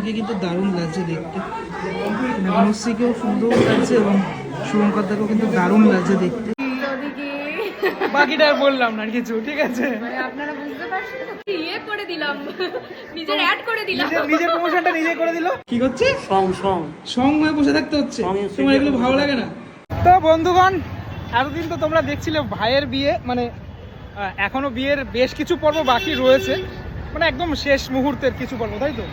একে কিন্তু দারুণ লাগছে দেখতে। মনুষ্যকেও সুন্দর লাগছে এবং কিন্তু দারুণ লাগছে দেখতে। বাকিটা বললাম না কিছু ঠিক আছে? মানে আপনারা বুঝতে পারছেন তো? ইয়ে করে দিলাম। নিজের অ্যাড করে দিলাম। নিজের নিজের প্রমোশনটা নিজে করে দিল? কি করছে? Song song. সং হয়ে বসে থাকতে হচ্ছে? তোমার এগুলো ভালো লাগে না? তো বন্ধুগণ এতদিন তো তোমরা দেখছিলে ভাইয়ের বিয়ে মানে এখনও বিয়ের বেশ কিছু পর্ব বাকি রয়েছে। মানে একদম শেষ মুহূর্তের কিছু পর্ব তাই তো?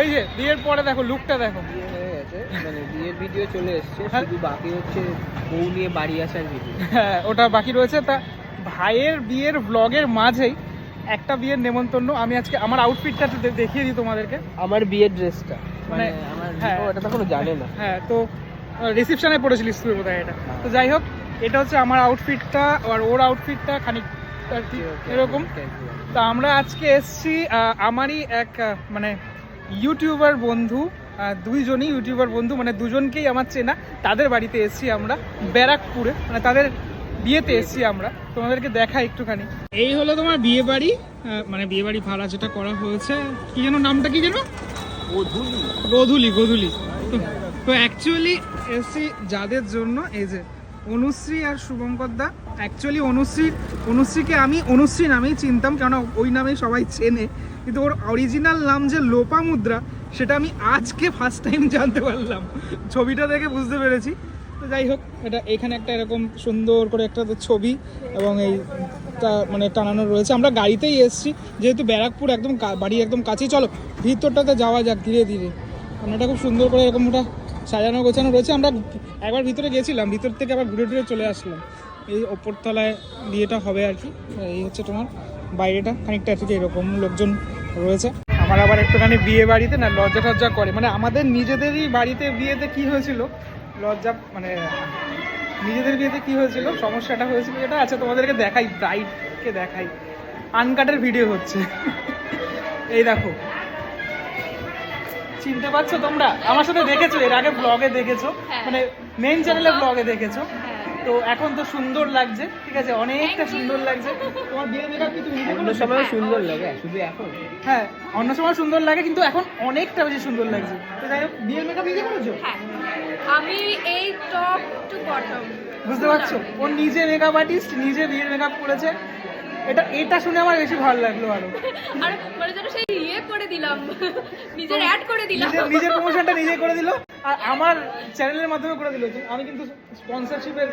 এই যে বিয়ের পরে দেখো লুকটা দেখো। বিয়ে হয়ে গেছে মানে বিয়ের ভিডিও চলে এসছে হ্যাঁ। শুধু বাকি হচ্ছে বউ নিয়ে বাড়ি আসার ভিডিও হ্যাঁ ওটা বাকি রয়েছে। তা ভাইয়ের বিয়ের ব্লগের মাঝেই একটা বিয়ের নেমন্তন্ন। আমি আজকে আমার আউটফিটটা একটু দেখিয়ে দিই তোমাদেরকে। আমার বিয়ের ড্রেসটা মানে আমার হ্যাঁ। ও এটা তো কোনো জানে না। হ্যাঁ তো রিসেপশনে পড়েছিলিস তুই বোধহয় এটা। তো যাই হোক এটা হচ্ছে আমার আউটফিটটা আর ওর আউটফিটটা খানিক এরকম। তো আমরা আজকে এসছি আমারই এক মানে ইউটিউবার বন্ধু দুইজনই ইউটিউবার বন্ধু মানে দুজনকেই আমার চেনা। তাদের বাড়িতে এসছি আমরা ব্যারাকপুরে মানে তাদের বিয়েতে এসছি আমরা। তোমাদেরকে দেখা একটুখানি। এই হলো তোমার বিয়ে বাড়ি মানে বিয়ে বাড়ি ভাড়া যেটা করা হয়েছে কি যেন নামটা কি যেন? গোধুলি। গোধুলি তো অ্যাকচুয়ালি এসছি যাদের জন্য এই যে অনুশ্রী আর শুভঙ্কর দা অ্যাকচুয়ালি অনুশ্রী অনুশ্রীকে আমি অনুশ্রী নামেই চিনতাম কেননা ওই নামেই সবাই চেনে। কিন্তু ওর অরিজিনাল নাম যে লোপা মুদ্রা, সেটা আমি আজকে ফার্স্ট টাইম জানতে পারলাম। ছবিটা দেখে বুঝতে পেরেছি। তো যাই হোক, এটা এখানে একটা এরকম সুন্দর করে একটা ছবি এবং এই মানে টানানো রয়েছে। আমরা গাড়িতেই এসেছি, যেহেতু ব্যারাকপুর একদম বাড়ি একদম কাছেই। চলো, ভিতরটাতে যাওয়া যাক ধীরে ধীরে। আমরা খুব সুন্দর করে এরকম ওটা সাজানো গোছানো রয়েছে। আমরা একবার ভিতরে গেছিলাম, ভিতর থেকে আবার ঘুরে ঘুরে চলে আসলাম। এই ওপরতলায় বিয়েটা হবে আর কি। এই হচ্ছে তোমার বাইরেটা। খানিকটা ঠিক এরকম লোকজন রয়েছে। আমার আবার একটুখানি বিয়ে বাড়িতে না লজ্জা টজ্জা করে। মানে আমাদের নিজেদেরই বাড়িতে বিয়েতে কি হয়েছিল? লজ্জা মানে নিজেদের বিয়েতে কি হয়েছিল? সমস্যাটা হয়েছিল এটা আচ্ছা তোমাদেরকে দেখাই ব্রাইডকে দেখাই। আনকাটের ভিডিও হচ্ছে। এই দেখো। চিনতে পারছ তোমরা? আমার সাথে দেখেছ এর আগে ব্লগে দেখেছ। হ্যাঁ। মানে মেইন চ্যানেলে ব্লগে দেখেছ। হ্যাঁ। তো এখন তো সুন্দর লাগছে ঠিক আছে? অনেকটা সুন্দর লাগছে। তোমার বিয়ে মেকআপ কি তুমি নিজে অন্য সময় সুন্দর লাগে শুধু এখন। হ্যাঁ অন্য সময় সুন্দর লাগে কিন্তু এখন অনেকটা বেশি সুন্দর লাগছে। তো যাই হোক বিয়ের মেকআপ নিজে করেছ? হ্যাঁ। আমি এই টপ টু বটম বুঝতে পারছ? ও নিজে মেকআপ আর্টিস্ট নিজে বিয়ের মেকআপ করেছে। এটা এটা শুনে আমার বেশি ভালো লাগল আরও। আর মানে যেন সেই ইয়ে করে দিলাম। নিজের অ্যাড করে দিলাম। নিজের নিজের প্রমোশনটা নিজে করে দিল। আর আমার চ্যানেলের মাধ্যমে করে দিল আমি কিন্তু স্পন্সরশিপের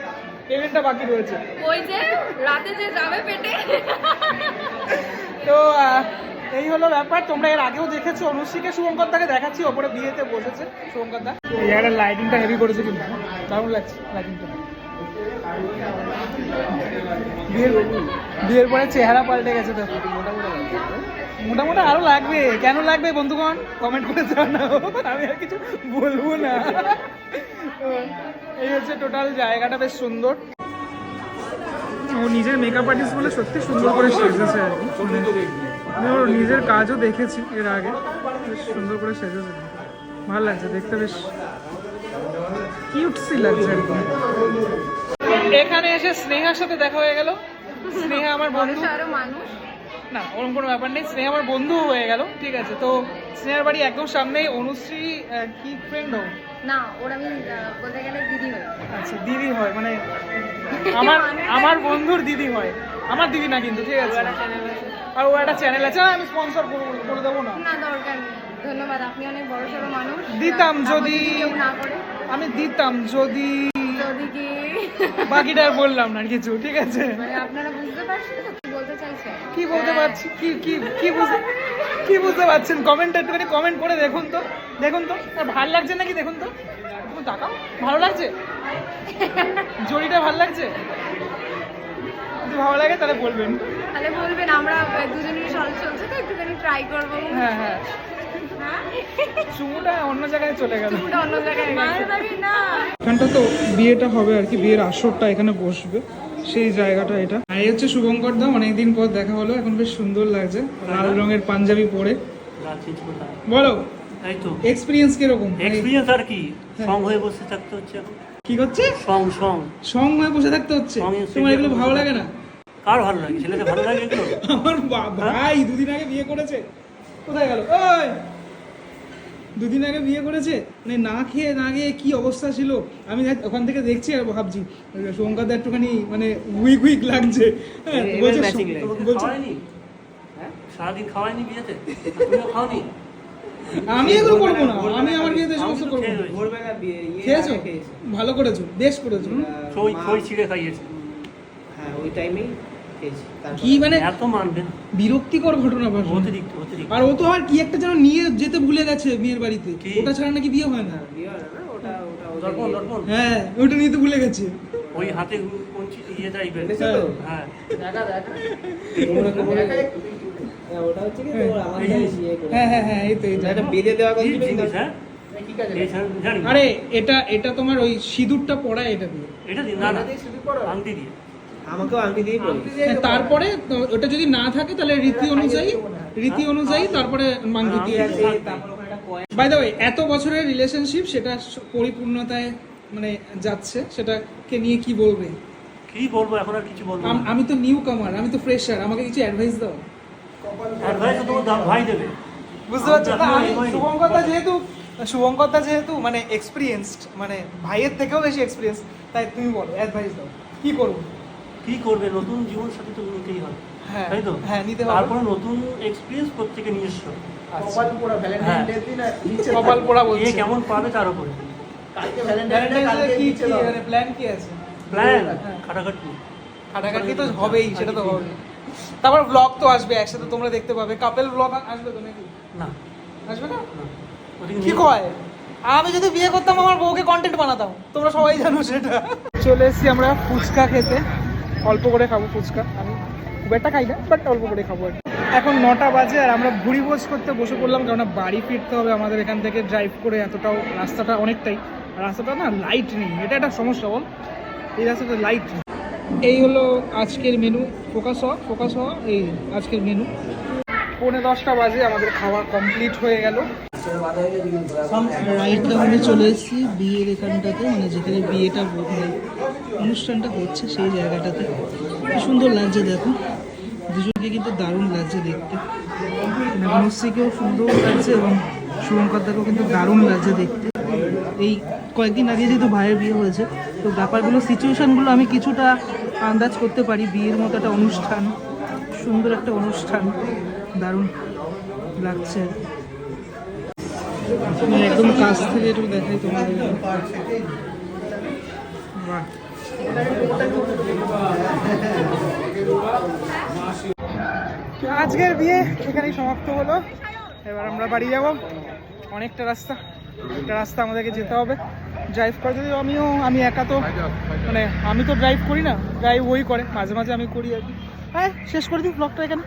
পেমেন্টটা বাকি রয়েছে। ওই যে রাতে যে যাবে পেটে। তো এই হলো ব্যাপার। তোমরা এর আগেও দেখেছ অনুশ্রীকে শুভঙ্কর দাকে দেখাচ্ছি ওপরে বিয়েতে বসেছে শুভঙ্কর দা। জায়গাটার লাইটিংটা হেভি করেছে কিন্তু। দারুণ লাগছে লাইটিংটা বিয়ের বিয়ের পরে চেহারা পাল্টে গেছে তো। মোটামুটি আরও লাগবে। কেন লাগবে বন্ধুগণ? কমেন্ট করে জানাও। আমি আর কিছু বলব না। এই হচ্ছে টোটাল জায়গাটা বেশ সুন্দর। ও নিজের মেকআপ আর্টিস্ট বলে সত্যি সুন্দর করে সেজেছে। আর কি আমি ওর নিজের কাজও দেখেছি এর আগে। বেশ সুন্দর করে সেজেছে। ভালো লাগছে, দেখতে বেশ কিউটসি লাগছে কি এখানে এসে স্নেহার সাথে দেখা হয়ে গেল। স্নেহা আমার বন্ধু। আরও মানুষ। না ওরকম কোনো ব্যাপার নেই। স্নেহা আমার বন্ধু হয়ে গেল ঠিক আছে? তো স্নেহার বাড়ি একদম সামনেই। অনুশ্রী কি ফ্রেন্ড হোক না ওর আমি বলতে গেলে দিদি হই আচ্ছা দিদি হয় মানে আমার আমার বন্ধুর দিদি হয়। আমার দিদি না কিন্তু ঠিক আছে? আর ও একটা চ্যানেল আছে। আমি স্পন্সর করে দেবো না? না দরকার নেই। ধন্যবাদ আপনি অনেক বড় সড়ো মানুষ। দিতাম যদি না করে। আমি দিতাম যদি যদি কি বাকিটা বললাম না কিছু ঠিক আছে? মানে আপনারা বুঝতে পারছেন তো? কি বলতে পারছি? কি কি কি বুঝতে কি বুঝতে পারছেন? কমেন্ট একটুখানি কমেন্ট করে দেখুন তো। দেখুন তো। আর ভালো লাগছে নাকি? দেখুন তো। তুমি তাকাও ভালো লাগছে? জড়িটা ভালো লাগছে? যদি ভালো লাগে তাহলে বলবেন। তাহলে বলবেন আমরা দুজনেরই চল চলছে তো একটুখানি ট্রাই করব। হ্যাঁ হ্যাঁ। চুমুটা অন্য জায়গায় চলে গেল। অন্য জায়গায় এখানটা তো বিয়েটা হবে আর কি বিয়ের আসরটা এখানে বসবে। সেই জায়গাটা এটা। আর এই হচ্ছে শুভঙ্কর দা অনেকদিন পর দেখা হলো এখন বেশ সুন্দর লাগছে। লাল রঙের পাঞ্জাবি পরে। বলো তাই তো। এক্সপিরিয়েন্স কীরকম? এক্সপিরিয়েন্স আর কি? সং হয়ে বসে থাকতে হচ্ছে কি করছে? Song song. সং হয়ে বসে থাকতে হচ্ছে? তোমার এগুলো ভালো লাগে না? কার ভালো লাগে? ছেলেকে ভালো লাগে এগুলো? আমার ভাই দুদিন আগে বিয়ে করেছে। কোথায় গেল? ওই! দুদিন আগে বিয়ে করেছে? মানে না খেয়ে না খেয়ে কি অবস্থা ছিল? আমি ওখান থেকে দেখছি আর ভাবছি শুভঙ্করদা একটুখানি মানে উইক উইক লাগছে। হ্যাঁ বলছে। বলছে হ্যাঁ? সারাদিন খাওয়ায়নি বিয়েতে? খাওনি? আমি এগুলো করব না আমি আমার বিয়েতে সমস্ত করব। ভোরবেলা বিয়ে ইয়ে খেয়েছো? ভালো করেছ বেশ করেছ। হুম। খই খই ছিঁড়ে খাইয়েছে। হ্যাঁ ওই টাইমেই কি মানে এত মানবে বিরক্তিকর ঘটনা অতিরিক্ত অতিরিক্ত। আর ও তো আর কি একটা যেন নিয়ে যেতে ভুলে গেছে মেয়ের বাড়িতে। ওটা ছাড়া নাকি বিয়ে হয় না? না, বিয়ে হয় না, ওটা ওটা ওদের দর্পণ ইয়ে। দর্পণ হ্যাঁ ওটা নিতে ভুলে গেছে। ওই হাতে কঞ্চি ইয়ে টাইপের। এনেছো তো? হ্যাঁ। কোমরে কোমরে- হ্যাঁ, ওটা হচ্ছে কি তোর আমার এই যে- ইয়ে করে- হ্যাঁ হ্যাঁ হ্যাঁ এই তো এটা বেঁধে দেওয়া কথা কি ছিল জিনিস হ্যাঁ? আরে এটা এটা তোমার ওই সিঁদুরটা পড়ায় এটা দিয়ে। এটা দিন না না। এটা দিয়ে আংটি দিয়ে। আমাকেও আংটি দিয়ে পড়ি তারপরে ওটা যদি না থাকে তাহলে রীতি অনুযায়ী রীতি অনুযায়ী তারপরে মাঙ্গি দিয়ে বাই দ্য ওয়ে এত বছরের রিলেশনশিপ সেটা পরিপূর্ণতায় মানে যাচ্ছে। সেটাকে নিয়ে কি বলবে? কি বলব এখন আর কিছু বলব আমি তো নিউ কামার আমি তো ফ্রেশার আমাকে কিছু অ্যাডভাইস দাও। অ্যাডভাইস তো তোমার ভাই দেবে। বুঝতে পারছ না? আমি হয়নি। শুভঙ্করদা যেহেতু শুভঙ্করদা যেহেতু মানে এক্সপিরিয়েন্সড মানে ভাইয়ের থেকেও বেশি এক্সপিরিয়েন্স তাই তুমি বলো অ্যাডভাইস দাও। কি করব? কি করবে? নতুন জীবন সাথী তো নিতেই হবে। হ্যাঁ তাই তো? হ্যাঁ নিতে হবে। তারপরে নতুন এক্সপিরিয়েন্স প্রত্যেকে এসছো আচ্ছা। হ্যাঁ। কপাল পোড়া বলছে। কেমন পাবে তার উপরে? ভ্যালেন্টাইন্স ডে কি কি মানে প্ল্যান কি আছে? প্ল্যান হ্যাঁ। খাটাখাটি খাটাখাটি তো হবেই সেটা তো হবে। তারপর ব্লগ তো আসবে একসাথে তোমরা দেখতে পাবে। কাপেল ব্লগ আসবে তো নাকি? না। আসবে না? কি কয়? আমি যদি বিয়ে করতাম আমার বউকে কন্টেন্ট বানাতাম। তোমরা সবাই জানো সেটা। চলে এসেছি আমরা ফুচকা খেতে। অল্প করে খাব ফুচকা। আমি খুব একটা খাই না বাট অল্প করে খাব এখন নটা বাজে আর আমরা ভুড়ি ভোজ করতে বসে পড়লাম কারণ বাড়ি ফিরতে হবে আমাদের এখান থেকে ড্রাইভ করে, এতটাও রাস্তাটা অনেকটাই। রাস্তাটা না লাইট নেই, এটা একটা সমস্যা বল। এই রাস্তাটা লাইট এই হলো আজকের মেনু ফোকাস হওয়া ফোকাস হওয়া, এই আজকের মেনু পৌনে দশটা বাজে, আমাদের খাওয়া কমপ্লিট হয়ে গেল। রাইট চলে এসেছি, বিয়ের এখানটাতে মানে যেখানে বিয়েটা অনুষ্ঠানটা হচ্ছে সেই জায়গাটাতে। কি সুন্দর লাগছে দেখো। দুজনকে কিন্তু দারুণ লাগছে দেখতে। মানে মনস্রীকেও সুন্দর লাগছে এবং শুভঙ্করদাকেও কিন্তু দারুণ লাগছে দেখতে। এই কয়েকদিন আগে যেহেতু ভাইয়ের বিয়ে হয়েছে, তো ব্যাপারগুলো সিচুয়েশানগুলো আমি কিছুটা আন্দাজ করতে পারি। বিয়ের মতো একটা অনুষ্ঠান, সুন্দর একটা অনুষ্ঠান, দারুণ লাগছে। একদম কাছ থেকে একটু দেখাই তোমাদের। বাহ। আজকের বিয়ে এখানেই সমাপ্ত হলো। এবার আমরা বাড়ি যাব। অনেকটা রাস্তা। একটা রাস্তা আমাদেরকে যেতে হবে। ড্রাইভ করে। যদি আমিও, আমি একা তো মানে আমি তো ড্রাইভ করি না। ড্রাইভ ওই করে। মাঝে মাঝে আমি করি আর কি। হ্যাঁ শেষ করে দিই ব্লগটা এখানে।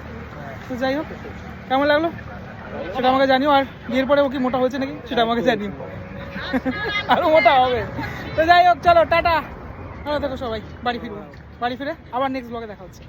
তো যাই হোক। কেমন লাগল? সেটা আমাকে জানিও। আর বিয়ের পরে ও কি মোটা হয়েছে নাকি? সেটা আমাকে জানিও। আরও মোটা হবে। তো যাই হোক, চলো, টাটা। ভালো থেকো সবাই বাড়ি ফিরবো। বাড়ি ফিরে আবার নেক্সট ব্লগে দেখা হচ্ছে।